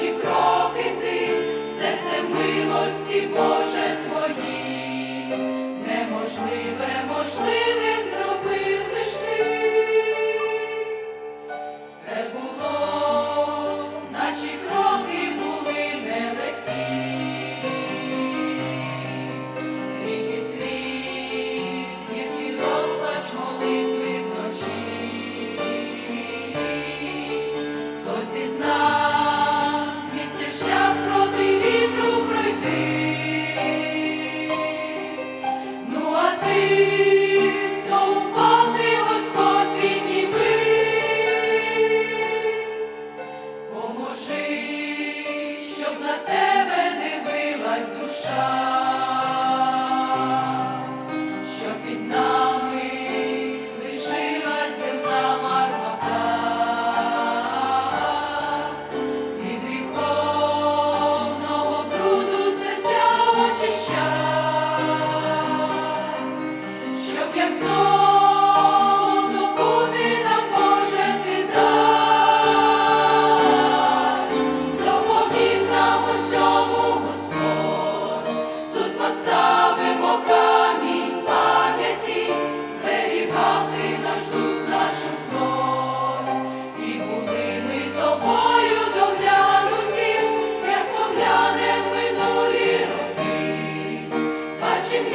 перші кроки ти, все це милості Боже твої, неможливе, можливе.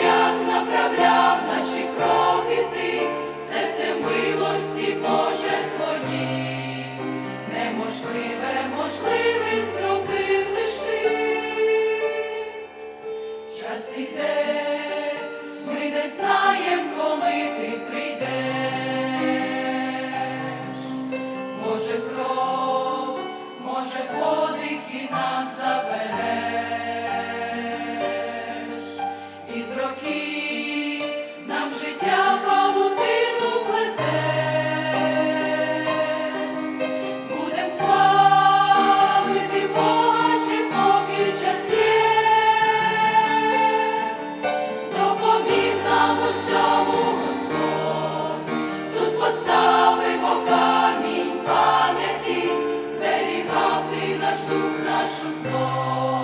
як направляє. кажу нашу кнопку.